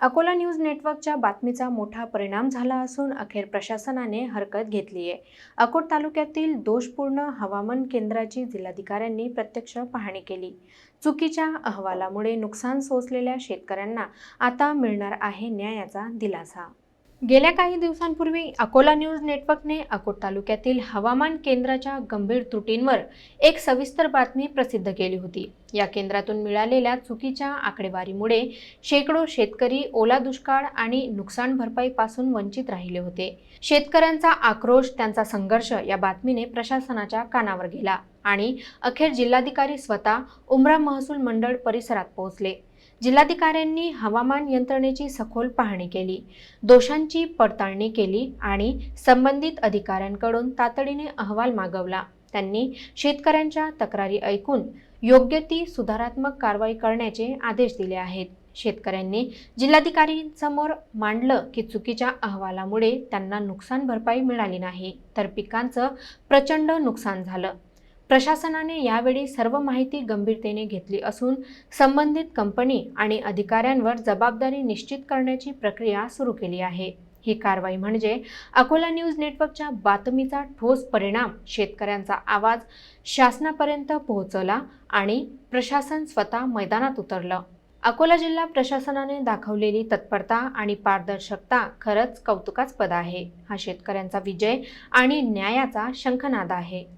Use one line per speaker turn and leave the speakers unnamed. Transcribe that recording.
Akola news नेटवर्कच्या बातमीचा मोठा परिणाम झाला असून अखेर प्रशासनाने हरकत घेतली आहे. अकोट तालुक्यातील दोषपूर्ण हवामान केंद्राची जिल्हाधिकाऱ्यांनी प्रत्यक्ष पाहणी केली. चुकीच्या अहवालामुळे नुकसान सोसलेल्या शेतकऱ्यांना आता मिळणार आहे न्यायाचा दिलासा. गेल्या काही दिवसांपूर्वी अकोला न्यूज नेटवर्कने अकोट तालुक्यातील हवामान केंद्राच्या गंभीर त्रुटींवर एक सविस्तर बातमी प्रसिद्ध केली होती. या केंद्रातून मिळालेल्या चुकीच्या आकडेवारीमुळे शेकडो शेतकरी ओला दुष्काळ आणि नुकसान भरपाईपासून वंचित राहिले होते. शेतकऱ्यांचा आक्रोश त्यांचा संघर्ष या बातमीने प्रशासनाच्या कानावर गेला. आणि अखेर जिल्हाधिकारी स्वतः उमरा महसूल मंडळ परिसरात पोहोचले. जिल्हाधिकाऱ्यांनी हवामान यंत्रणेची सखोल पाहणी केली दोषांची पडताळणी केली आणि संबंधित अधिकाऱ्यांकडून तातडीने अहवाल मागवला. त्यांनी शेतकऱ्यांच्या तक्रारी ऐकून योग्य ती सुधारात्मक कारवाई करण्याचे आदेश दिले आहेत. शेतकऱ्यांनी जिल्हाधिकारींसमोर मांडलं की चुकीच्या अहवालामुळे त्यांना नुकसान भरपाई मिळाली नाही तर पिकांचं प्रचंड नुकसान झालं. प्रशासनाने यावेळी सर्व माहिती गंभीरतेने घेतली असून संबंधित कंपनी आणि अधिकाऱ्यांवर जबाबदारी निश्चित करण्याची प्रक्रिया सुरू केली आहे. ही कारवाई म्हणजे अकोला न्यूज नेटवर्कच्या बातमीचा ठोस परिणाम शेतकऱ्यांचा आवाज शासनापर्यंत पोहोचवला आणि प्रशासन स्वतः मैदानात उतरलं. अकोला जिल्हा प्रशासनाने दाखवलेली तत्परता आणि पारदर्शकता खरंच कौतुकास्पद आहे. हा शेतकऱ्यांचा विजय आणि न्यायाचा शंखनाद आहे.